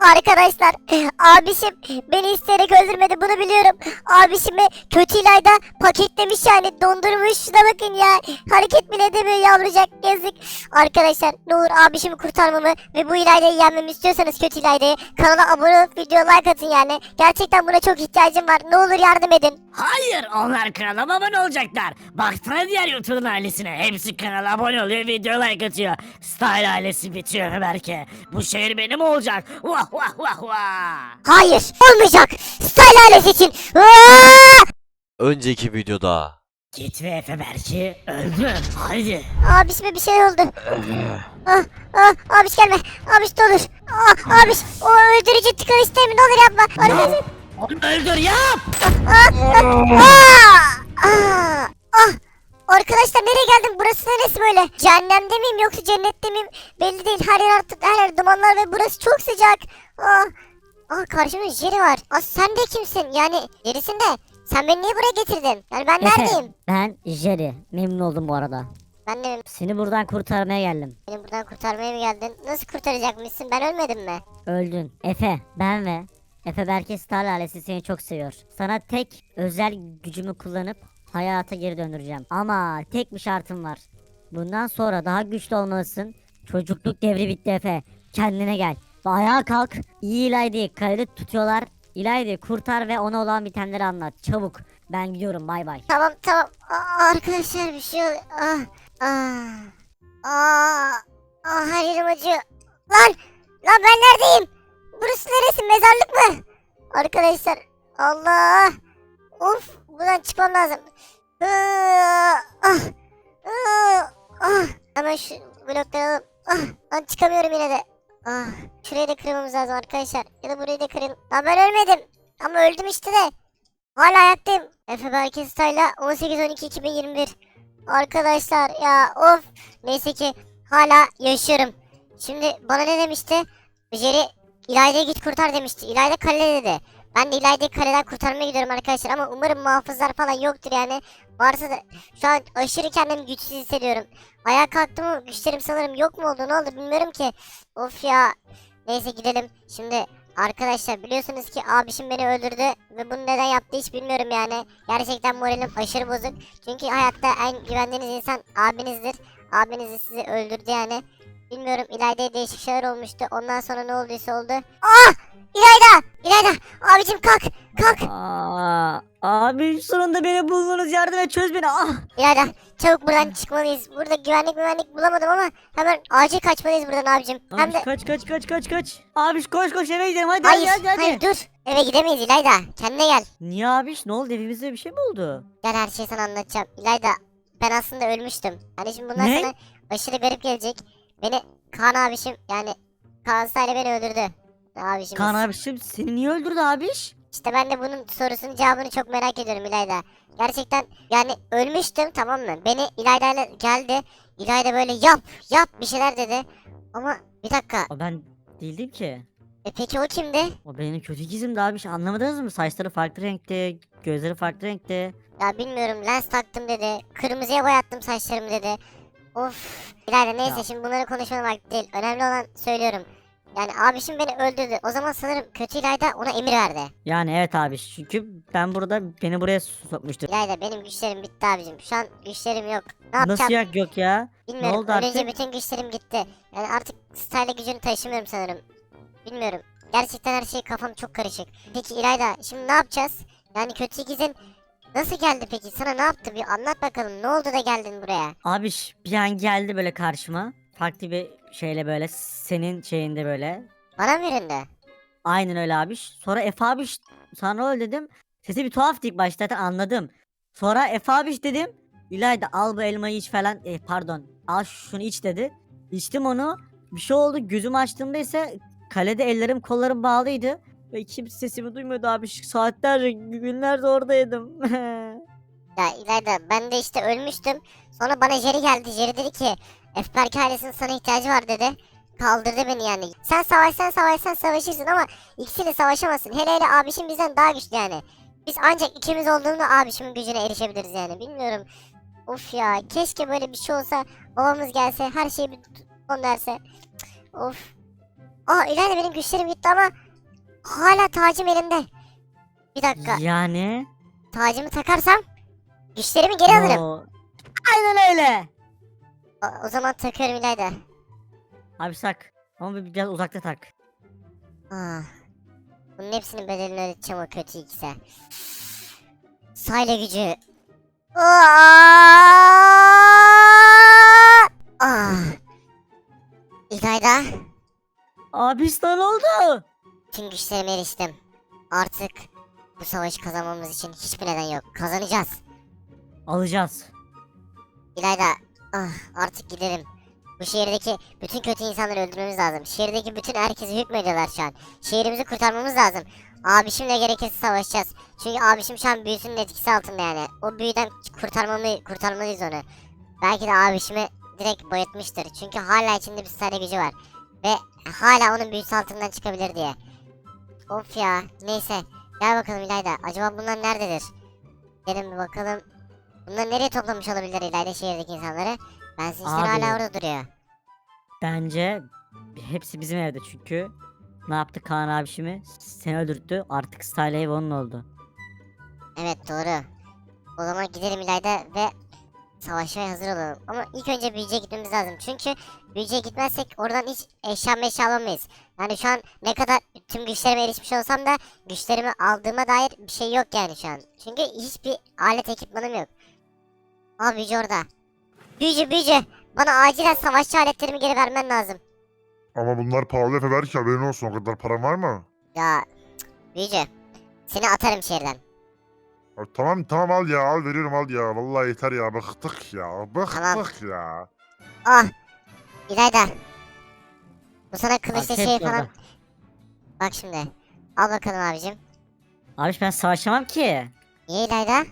Arkadaşlar abişim beni isteyerek öldürmedi bunu biliyorum. Abişimi kötü ilayda paketlemiş yani dondurmuş şuna bakın ya. Hareket bile edemiyor yavrucak yazık. Arkadaşlar ne olur abişimi kurtarmamı ve bu ilaydayı yenmemi istiyorsanız kötü ilaydayı kanala abone olup video like atın yani. Gerçekten buna çok ihtiyacım var ne olur yardım edin. Hayır onlar kanala abone olacaklar. Baksana diğer YouTube'un ailesine. Hepsi kanala abone oluyor video like atıyor. Style ailesi bitiyor belki. Bu şehir benim olacak. Vah vah vah vah. Hayır olmayacak. Style ailesi için. Aa! Önceki videoda Git ve Efe Berk'i öldür. Haydi. Abişime bir şey oldu. ah, ah, abiş gelme. Abiş de olur. Ah, abiş o öldürücü tıkan istemi ne olur yapma. Onu öldür yap. Ah, ah, ah. Arkadaşlar nereye geldim? Burası neresi böyle? Cehennemde miyim yoksa cennette miyim? Belli değil. Her yer artık her yer dumanlar ve burası çok sıcak. Ah, ah karşımda Jerry var. Ah sen de kimsin? Yani Jerry'sin de. Sen beni niye buraya getirdin? Yani ben neredeyim? ben Jerry. Memnun oldum bu arada. Ben de Seni buradan kurtarmaya geldim. beni buradan kurtarmaya mı geldin? Nasıl kurtaracakmışsın? Ben ölmedim mi? Öldün. Efe, ben ve Efe Berke Star ailesi seni çok seviyor. Sana tek özel gücümü kullanıp hayata geri döndüreceğim. Ama tek bir şartım var. Bundan sonra daha güçlü olmalısın. Çocukluk devri bitti Efe. Kendine gel. Ve ayağa kalk. İyi İlayda'yı kalede tutuyorlar. İlayda'yı kurtar ve ona olan bitenleri anlat. Çabuk. Ben gidiyorum bay bay. Tamam tamam. Aa, arkadaşlar bir şey oluyor. Ah, ah, ah, ah, her yerim acıyor. Lan, lan ben neredeyim? Burası neresi? Mezarlık mı? Arkadaşlar, Allah. Of, buradan çıkmam lazım. Ah, ah, ah, ah. Hemen şu blokları alalım. Ah, lan çıkamıyorum yine de. Ah, şurayı da kırmamız lazım arkadaşlar. Ya da burayı da kırın. Lan ben ölmedim. Ama öldüm işte de. Hala ayaktayım. Efe Berke Style'a 18-12-2021. Arkadaşlar ya of. Neyse ki hala yaşıyorum. Şimdi bana ne demişti? Jerry İlayda'ya git kurtar demişti. İlayda kalede dedi. Ben de İlayda'yı kaleden kurtarmaya gidiyorum arkadaşlar ama umarım muhafızlar falan yoktur yani. Varsa da şu an aşırı kendimi güçsüz hissediyorum. Ayağa kalktım ama güçlerim sanırım yok mu oldu ne oldu bilmiyorum ki. Of ya. Neyse gidelim. Şimdi Arkadaşlar biliyorsunuz ki abişim beni öldürdü ve bunu neden yaptı hiç bilmiyorum yani. Gerçekten moralim aşırı bozuk. Çünkü hayatta en güvendiğiniz insan abinizdir. Abiniz de sizi öldürdü yani. Bilmiyorum İlayda'ya değişik şeyler olmuştu. Ondan sonra ne olduysa oldu. Ah! İlayda! İlayda! Abicim kalk! Kalk! Aa, abi sonunda beni buldunuz yardım et çöz beni. Ah. İlayda çabuk buradan çıkmalıyız. Burada güvenlik güvenlik bulamadım ama hemen acil kaçmalıyız buradan abicim. Hem Abi de... kaç kaç kaç kaç kaç. Abi koş koş eve gidelim hadi Hayır, hadi hadi. hayır dur. Eve gidemeyiz İlayda. Kendine gel. Niye abi ne oldu evimizde bir şey mi oldu? Gel her şeyi sana anlatacağım. İlayda ben aslında ölmüştüm. Hani şimdi bundan Ne? sonra aşırı garip gelecek. Beni Kaan abişim yani Kaan Sayla beni öldürdü. Abişimiz. Kaan abi şimdi seni niye öldürdü abiş? İşte ben de bunun sorusunun cevabını çok merak ediyorum İlayda. Gerçekten yani ölmüştüm tamam mı? Beni İlayda ile geldi. İlayda böyle yap yap bir şeyler dedi. Ama bir dakika. O ben değildim ki. E peki o kimdi? O benim kötü ikizimdi abiş anlamadınız mı? Saçları farklı renkte, gözleri farklı renkte. Ya bilmiyorum lens taktım dedi. Kırmızıya boyattım saçlarımı dedi. Of. İlayda neyse Ya. şimdi bunları konuşmanın vakti değil. Önemli olan söylüyorum. Yani abişim beni öldürdü. O zaman sanırım kötü İlayda ona emir verdi. Yani evet abiş çünkü ben burada beni buraya sokmuştu. İlayda benim güçlerim bitti abicim. Şu an güçlerim yok. Ne yapacağım Nasıl yak yok ya? bilmiyorum. oldu Ölünce artık? bütün güçlerim gitti. Yani artık style gücünü taşımıyorum sanırım. Bilmiyorum. Gerçekten her şey kafam çok karışık. Peki İlayda şimdi ne yapacağız? Yani kötü ikizin nasıl geldi peki? Sana ne yaptı? Bir anlat bakalım. Ne oldu da geldin buraya? Abiş bir an geldi böyle karşıma. Farklı bir şeyle böyle senin şeyinde böyle. Bana mı yüründü? Aynen öyle abiş. Sonra Efe abiş sana öyle dedim. Sesi bir tuhaftı ilk başta zaten anladım. Sonra Efe abiş dedim. İlayda al bu elmayı iç falan. E, pardon al şunu iç dedi. İçtim onu. Bir şey oldu gözümü açtığımda ise kalede ellerim kollarım bağlıydı. Ve kimse sesimi duymuyordu abi. Saatlerce günlerce oradaydım. Ya İlayda ben de işte ölmüştüm. Sonra bana Jerry geldi. Jerry dedi ki Efberk ailesinin sana ihtiyacı var dedi. Kaldırdı beni yani. Sen savaşsan savaşsan savaşırsın ama ikisiyle savaşamazsın. Hele hele abişim bizden daha güçlü yani. Biz ancak ikimiz olduğunda abişimin gücüne erişebiliriz yani. Bilmiyorum. Of ya keşke böyle bir şey olsa babamız gelse her şeyi bir son derse. Of. Aa ileride benim güçlerim gitti ama hala tacım elimde. Bir dakika. Yani? Tacımı takarsam güçlerimi geri alırım. Oo. Aynen öyle. O, o zaman takıyorum İlayda. Abi sak. Ama bir- biraz uzakta tak. Ah. Bunun hepsinin bedelini ödeteceğim o kötü ikisi. Sayla gücü. Aa! Ah. İlayda. Abi sana ne oldu? Tüm güçlerime eriştim. Artık bu savaşı kazanmamız için hiçbir neden yok. Kazanacağız. Alacağız. İlayda. Ah, artık gidelim. Bu şehirdeki bütün kötü insanları öldürmemiz lazım. Şehirdeki bütün herkesi hükmediyorlar şu an. Şehrimizi kurtarmamız lazım. Abişimle gerekirse savaşacağız. Çünkü abişim şu an büyüsünün etkisi altında yani. O büyüden kurtarmamı, kurtarmalıyız onu. Belki de abişimi direkt bayıltmıştır. Çünkü hala içinde bir sarı gücü var. Ve hala onun büyüsü altından çıkabilir diye. Of ya. Neyse. Gel bakalım İlayda. Acaba bunlar nerededir? Gelin bir bakalım. Bunlar nereye toplamış olabilir İlayda şehirdeki insanları? Ben Abi. hala orada duruyor. Bence hepsi bizim evde çünkü. Ne yaptı Kaan abişimi? Seni öldürttü. Artık Style ev onun oldu. Evet doğru. O zaman gidelim İlayda ve savaşmaya hazır olalım. Ama ilk önce büyücüye gitmemiz lazım. Çünkü büyücüye gitmezsek oradan hiç eşya meşya alamayız. Yani şu an ne kadar tüm güçlerime erişmiş olsam da güçlerimi aldığıma dair bir şey yok yani şu an. Çünkü hiçbir alet ekipmanım yok. Aa büyücü orada. Büyücü büyücü. Bana acilen savaşçı aletlerimi geri vermen lazım. Ama bunlar pahalı Efe belki haberin olsun o kadar param var mı? Ya büyücü. Seni atarım şehirden. Tamam tamam al ya al veriyorum al ya vallahi yeter ya bıktık ya bıktık Tamam. ya. Ah! İlayda. Bu sana kılıçla Abi, şey hep falan. orada. Bak şimdi. Al bakalım abicim. Abiş ben savaşamam ki. Niye İlayda?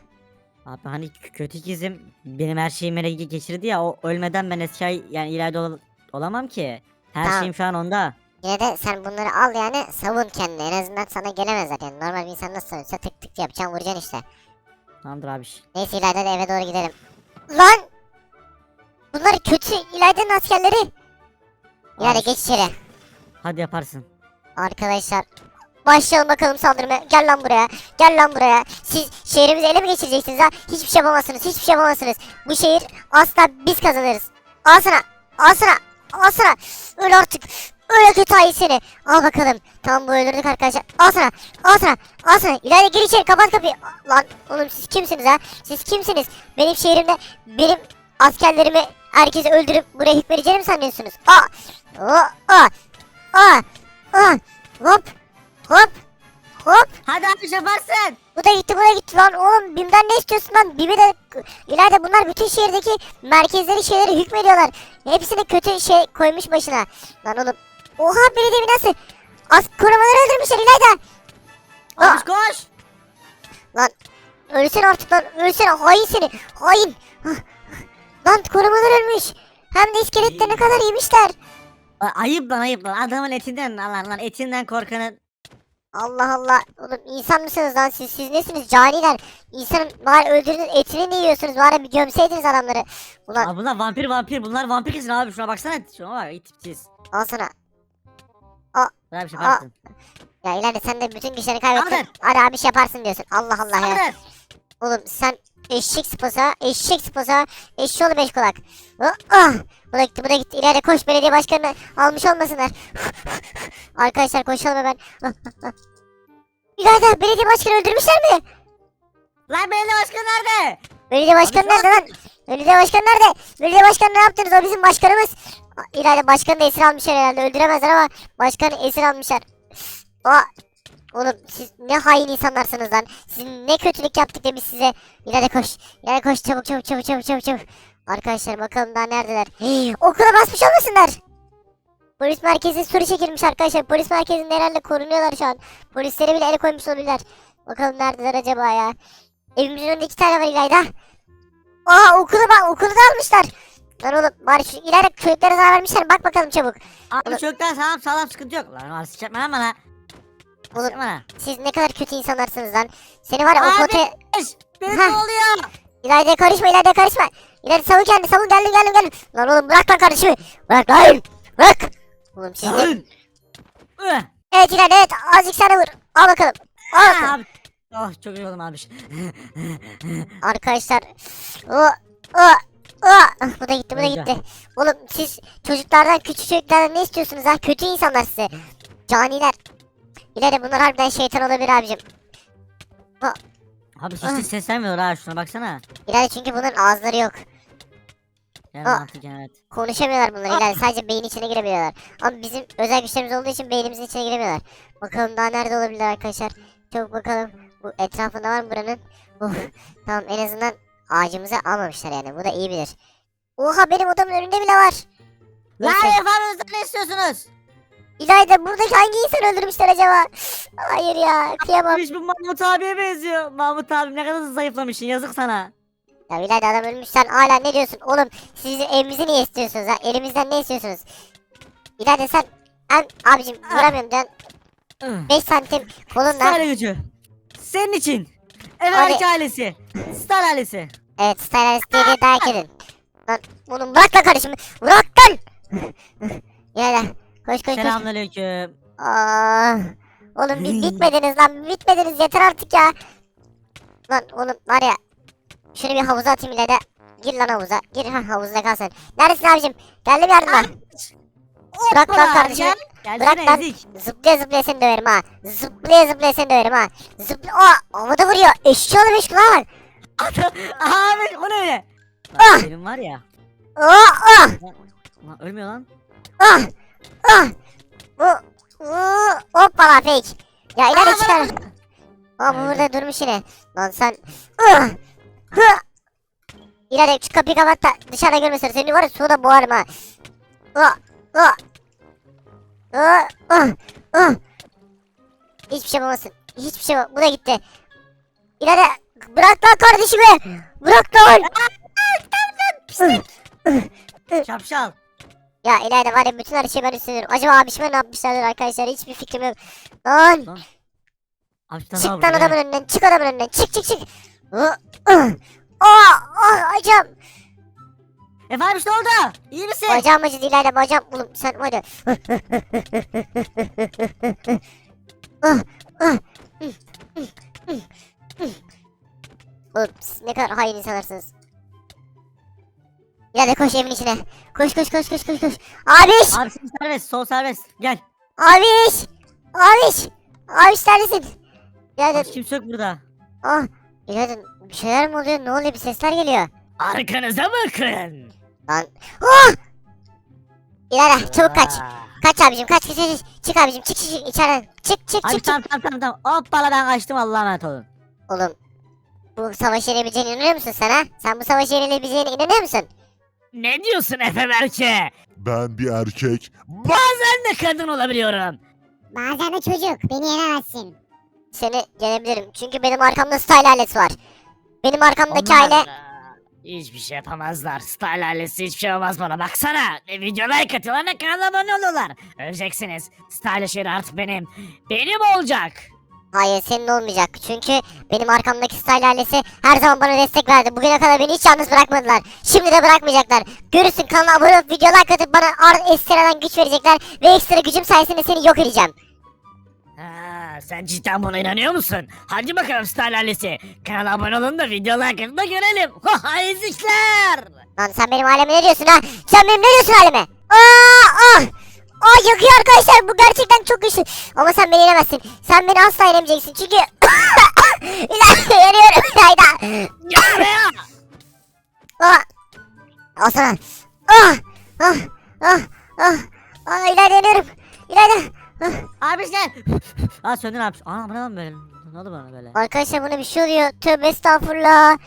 Abi hani kö- kötü ikizim benim her şeyimi ele geçirdi ya o ölmeden ben eski ay yani ileride ol- olamam ki. Her Tamam. şeyim şu an onda. Yine de sen bunları al yani savun kendini. En azından sana gelemezler yani. Normal bir insan nasıl savunsa tık tık yapacaksın vuracaksın işte. Tamamdır abiş. Neyse İlayda da eve doğru gidelim. Lan! Bunlar kötü İlayda'nın askerleri. İlayda geç içeri. Hadi yaparsın. Arkadaşlar başlayalım bakalım saldırmaya. Gel lan buraya. Gel lan buraya. Siz şehrimizi ele mi geçireceksiniz ha? Hiçbir şey yapamazsınız. Hiçbir şey yapamazsınız. Bu şehir asla biz kazanırız. Al sana. Al sana. Al sana. Öl artık. Öyle kötü ayı seni. Al bakalım. Tamam bu öldürdük arkadaşlar. Al sana. Al sana. Al sana. İleride gir içeri. Kapat kapıyı. Lan oğlum siz kimsiniz ha? Siz kimsiniz? Benim şehrimde benim askerlerimi herkesi öldürüp buraya hükmedeceğini mi sanıyorsunuz? Aa. Aa. Aa. Aa. Aa. Hop. Hop. Hop. Hadi abiş yaparsın. Bu da gitti bu da gitti lan oğlum BİM'den ne istiyorsun lan BİM'i de ileride bunlar bütün şehirdeki merkezleri şeyleri hükmediyorlar. Hepsini kötü şey koymuş başına. Lan oğlum. Oha belediye binası. Az korumaları öldürmüşler İlayda. Aa, Abiş koş. ölsene artık lan ölsene hain seni hain. Lan korumalar ölmüş. Hem de iskeletleri ne kadar yemişler. Lan Ayıp lan ayıp lan adamın etinden lan lan etinden korkanın. Allah Allah. Oğlum insan mısınız lan siz? Siz nesiniz? Caniler. İnsanın bari öldürdüğünüz etini ne yiyorsunuz? Bari bir gömseydiniz adamları. Ulan Abi bunlar vampir vampir bunlar vampir kesin abi şuna baksana şuna bak iyi tipsiz. al sana. Hadi abiş Aa, yaparsın. Ya ileride sen de bütün güçlerini kaybettin. Saldır. Hadi abi şey yaparsın diyorsun. Allah Allah ya. Hadi. Oğlum sen eşek sıpasa, eşek sıpasa, eşşoğlu beş kulak. Ah, Ah! Bu da gitti, bu da gitti. İleride koş belediye başkanını almış olmasınlar. Arkadaşlar koşalım hemen. İleride belediye başkanı öldürmüşler mi? Lan belediye başkanı nerede? Belediye başkanı nerede lan? Belediye başkanı nerede? Belediye başkanı ne yaptınız? O bizim başkanımız. İleride başkanı da esir almışlar herhalde. Öldüremezler ama başkanı esir almışlar. Aa, oğlum siz ne hain insanlarsınız lan. Siz ne kötülük yaptık da size. İleride koş. İleride koş çabuk çabuk çabuk çabuk çabuk çabuk. Arkadaşlar bakalım daha neredeler. Hey, okula basmış olmasınlar. Polis merkezi soru çekilmiş arkadaşlar. Polis merkezinde herhalde korunuyorlar şu an. Polislere bile el koymuş olabilirler. Bakalım neredeler acaba ya. Evimizin önünde iki tane var İlayda. Aa okulu bak okulu da almışlar. Lan oğlum bari şu ileride çocuklara zarar vermişler. Bak bakalım çabuk. Abi çocuklar sağlam sağlam sıkıntı yok. Lan var sıçratma lan bana. Oğlum- Sıçratma lan. Siz ne kadar kötü insanlarsınız lan. Seni var ya o Abi! potaya... Eş, Benim ne oluyor? İlayda karışma İlayda karışma. İlayda savun kendi savun geldim geldim geldim. Lan oğlum bırak lan kardeşimi. Bırak lan. Bırak. Oğlum siz ne... Lan! Evet İlayda evet azıcık sana vur. Al bakalım. Al bakalım. Abi. Oh çok iyi oldum abi. Arkadaşlar. O, o, Ah, Bu da gitti bu da gitti. Oğlum siz çocuklardan küçük çocuklardan ne istiyorsunuz ha? Kötü insanlar size. Caniler. İleride bunlar harbiden şeytan olabilir abicim. Abi hiç de ses vermiyor ha şuna baksana. İleride çünkü bunların ağızları yok. Yani Aa. mantıken evet. Konuşamıyorlar bunlar ileride sadece beyin içine girebiliyorlar. Ama bizim özel güçlerimiz olduğu için beynimizin içine giremiyorlar. Bakalım daha nerede olabilir arkadaşlar. Çabuk bakalım. Bu etrafında var mı buranın? Oh, tamam en azından ağacımızı almamışlar yani. Bu da iyi bilir. Oha benim odamın önünde bile var. Lan Neyse. ne istiyorsunuz? İlayda buradaki hangi insan öldürmüşler acaba? Hayır ya kıyamam. Hiç bu Mahmut abiye benziyor. Mahmut abi ne kadar zayıflamışsın yazık sana. Ya İlayda adam ölmüş sen hala ne diyorsun? Oğlum siz evimizi niye istiyorsunuz ha? Elimizden ne istiyorsunuz? İlayda sen en abicim vuramıyorum can. 5 santim kolunla. Star gücü. Senin için. Efendim ailesi. Star ailesi. Evet diye diye dayak yedin. Lan oğlum bırak lan kardeşimi. Bırak lan. İlayda koş koş koş. Selamünaleyküm. Aa, oğlum bir bitmediniz lan bitmediniz yeter artık ya. Lan oğlum var ya. Şunu bir havuza atayım ile de. Gir lan havuza. Gir ha havuzda kal sen. Neredesin abicim? Geldim yardıma. Bırak lan kardeşim. Bırak lan. Zıplaya zıplaya seni döverim ha. Zıplaya zıplaya seni döverim ha. Zıpla. Aa havada vuruyor. Eşşi oğlum eşki lan. Abi o ne öyle? Ah! Benim var ya. Aa aa Lan ölmüyor lan. ah ah. Bu. Uu, Hoppala fake. Ya ileride çıkar. Aa bu burada durmuş yine. Lan sen. Ah, hı. İleride şu kapıyı kapat da dışarıda görmesin. Seni var ya suda boğarım ha. Ah, ah. Ah, ah, ah. Hiçbir şey yapamazsın. Hiçbir şey yapamazsın. Bu da gitti. İleride bırak lan kardeşimi. Bırak lan. Şapşal. Ya İlayda var ya bütün her şeyi ben üstleniyorum. Acaba abişime ne yapmışlardır arkadaşlar hiçbir fikrim yok. Lan Abi çık lan adamın önünden çık adamın önünden çık çık çık. Aa ah acam. Efendim ne oldu? İyi misin? Bacağım acıdı İlayda bacağım. Oğlum sen hadi. Ah, ah, Oğlum siz ne kadar hain insanlarsınız. İlayda koş evin içine. Koş koş koş koş koş koş. Abiş! Abi sen serbest. Sol serbest. Gel. Abiş! Abiş! Abiş neredesin? İlayda Abi kimse yok burada. Ah, İlayda bir şeyler mi oluyor? Ne oluyor? Bir sesler geliyor. Arkanıza bakın. Lan. Ah! İlayda çabuk kaç. Kaç abicim kaç kaç kaç. Çık abicim çık çık çık içeriden. Çık çık Abi çık çık. tamam tamam tamam tamam. Hoppala ben kaçtım Allah'a emanet olun. Oğlum bu savaşı yenebileceğine inanıyor musun sen ha? Sen bu savaşı yenebileceğine inanıyor musun? Ne diyorsun Efe Berke? Ben bir erkek. Bazen de kadın olabiliyorum. Bazen de çocuk. Beni yenemezsin. Seni yenebilirim. Çünkü benim arkamda style ailesi var. Benim arkamdaki Onlar aile... Hiçbir şey yapamazlar. Style ailesi hiçbir şey olmaz bana. Baksana. E, videolara katıyorlar ne kanala abone oluyorlar. Öleceksiniz. Style şehri artık benim. Benim olacak. Hayır senin olmayacak. Çünkü benim arkamdaki style ailesi her zaman bana destek verdi. Bugüne kadar beni hiç yalnız bırakmadılar. Şimdi de bırakmayacaklar. Görürsün kanala abone olup videolar katıp bana ar- ekstradan güç verecekler. Ve ekstra gücüm sayesinde seni yok edeceğim. Sen cidden buna inanıyor musun? Hadi bakalım Style ailesi. Kanala abone olun da videolar katın da görelim. Ha ezikler. Lan sen benim aileme ne diyorsun ha? Sen benim ne diyorsun aileme? Aa, ah! Aa yakıyor arkadaşlar bu gerçekten çok güçlü. Ama sen beni yenemezsin. Sen beni asla yenemeyeceksin çünkü... Yanıyorum İlayda. Gel buraya. Ah! Al sana. Ah! Ah! Ah! Ah! Ah İlayda yanıyorum. İlayda. Abi gel. Aa söndün abi. Aa bu ne lan böyle? Ne oldu bana böyle? Arkadaşlar buna bir şey oluyor. Tövbe estağfurullah.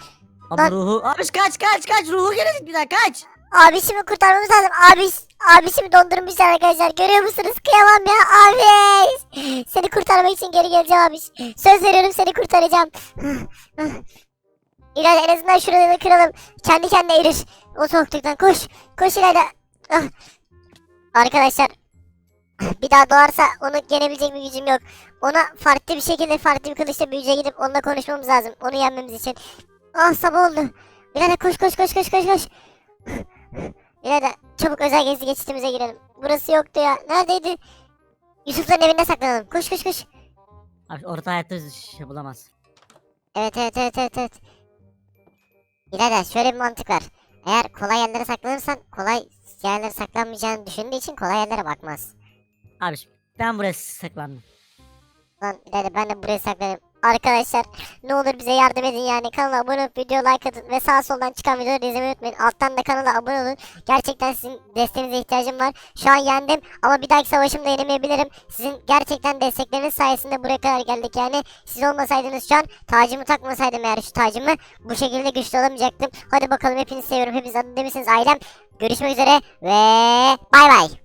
Abi Lan- ruhu. Abi kaç kaç kaç. Ruhu gelecek bir daha kaç. Abişimi kurtarmamız lazım. Abiş, abişimi dondurmuşlar arkadaşlar. Görüyor musunuz? Kıyamam ya. Abi. Seni kurtarmak için geri geleceğim abiş. Söz veriyorum seni kurtaracağım. İlayda en azından şuraları kıralım. Kendi kendine erir. O soğukluktan koş. Koş İlayda. Ah. Arkadaşlar. Bir daha doğarsa onu yenebilecek bir gücüm yok. Ona farklı bir şekilde farklı bir kılıçla büyüce gidip onunla konuşmamız lazım. Onu yenmemiz için. Ah sabah oldu. İlayda koş koş koş koş koş koş. İlayda çabuk özel gezi geçitimize girelim. Burası yoktu ya. Neredeydi? Yusuf'ların evinde saklanalım. Koş koş koş. Abi orta hayatta şey bulamaz. Evet evet evet evet evet. Birader şöyle bir mantık var. Eğer kolay yerlere saklanırsan kolay yerlere saklanmayacağını düşündüğü için kolay yerlere bakmaz. Abi ben buraya saklandım. Lan birader ben de buraya saklanayım. Arkadaşlar ne olur bize yardım edin yani. Kanala abone olup video like atın ve sağ soldan çıkan videoları izlemeyi unutmayın. Alttan da kanala abone olun. Gerçekten sizin desteğinize ihtiyacım var. Şu an yendim ama bir dahaki savaşımda yenemeyebilirim. Sizin gerçekten destekleriniz sayesinde buraya kadar geldik yani. Siz olmasaydınız şu an tacımı takmasaydım eğer şu tacımı bu şekilde güçlü olamayacaktım. Hadi bakalım hepinizi seviyorum. Hepiniz adında demişsiniz ailem. Görüşmek üzere ve bay bay.